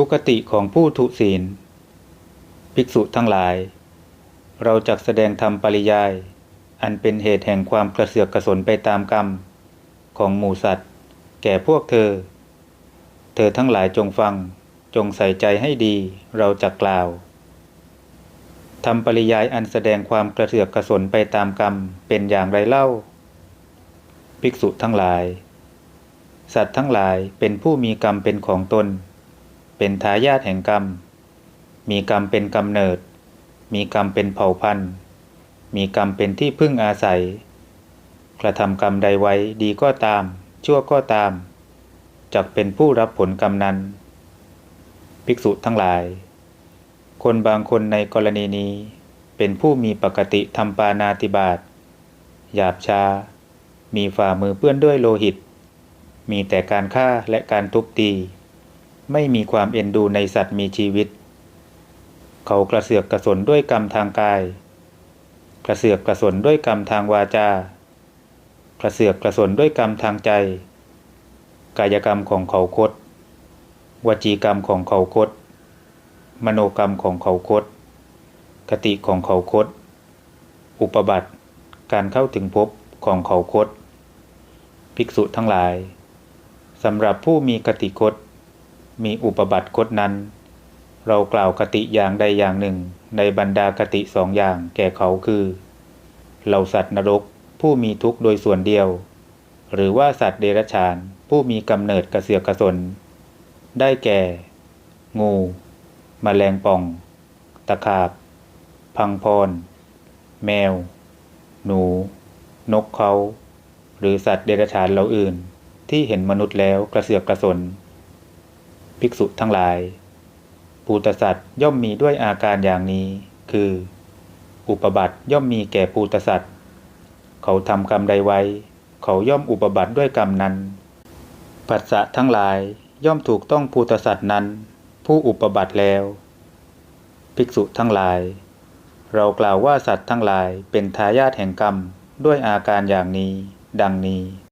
ทุกติของผู้ทุศีล ภิกษุทั้งหลาย เราจักแสดงธรรมปริยาย อันเป็นเหตุแห่งความกระเสือกกระสนไปตามกรรม ของหมูสัตว์ แก่พวกเธอ เธอทั้งหลายจงฟังจงใส่ใจให้ดีเราจะกล่าวทำปริยายอันแสดงความกระเสือกกระสนไปตามกรรมเป็นอย่างไรเล่า ภิกษุทั้งหลาย สัตว์ทั้งหลายเป็นผู้มีกรรมเป็นของตน เป็นทายาทแห่งกรรม มีกรรมเป็นกำเนิด มีกรรมเป็นเผ่าพันธุ์ มีกรรมเป็นที่พึ่งอาศัย กระทำกรรมใดไว้ดีก็ตาม ชั่วก็ตามจักเป็นผู้รับผลกรรมนั้น ภิกษุทั้งหลาย คนบางคนในกรณีนี้ เป็นผู้มีปกติทำปานาติบาตหยาบชา มีฝ่ามือเปื้อนด้วยโลหิต มีแต่การฆ่าและการทุบตี ไม่มีความเอ็นดูในสัตว์มีชีวิต เขากระเสือกกระสนด้วยกรรมทางกาย กระเสือกกระสนด้วยกรรมทางวาจา กระเสือกกระสนด้วยกรรมทางใจ กายกรรมของเขาคดวจีกรรมของเขาคดมโนกรรมของเขาคดคติของเขาคดอุปบัติ การเข้าถึงภพของเขาคด ภิกษุทั้งหลาย สำหรับผู้มีกติคด มีอุปบัติคดนั้น เรากล่าวกติอย่างใดอย่างหนึ่ง ในบรรดากติสองอย่างแก่เขาคือ เหล่าสัตว์นรกผู้มีทุกข์โดยส่วนเดียว หรือว่าสัตว์เดรัจฉานผู้มีกำเนิดกระเสือกกระสน ได้แก่ งูมแมลงป่อง ตะขาบ พังพร แมว หนู นกเขา หรือสัตว์เดรัจฉานเหล่าอื่น ที่เห็นมนุษย์แล้วกระเสือกกระสน ภิกษุทั้งหลายภูตสัตว์ย่อมมีด้วยอาการอย่างนี้ คือ อุปบัติย่อมมีแก่ภูตสัตว์เขาทำกรรมใดไว้ เขาย่อมอุปบัติด้วยกรรมนั้น ปัสสะทั้งหลายย่อมถูกต้องภูตสัตว์นั้น ผู้อุปบัติแล้ว ภิกษุทั้งหลาย เรากล่าวว่าสัตว์ทั้งหลายเป็นทายาทแห่งกรรมด้วยอาการอย่างนี้ ดังนี้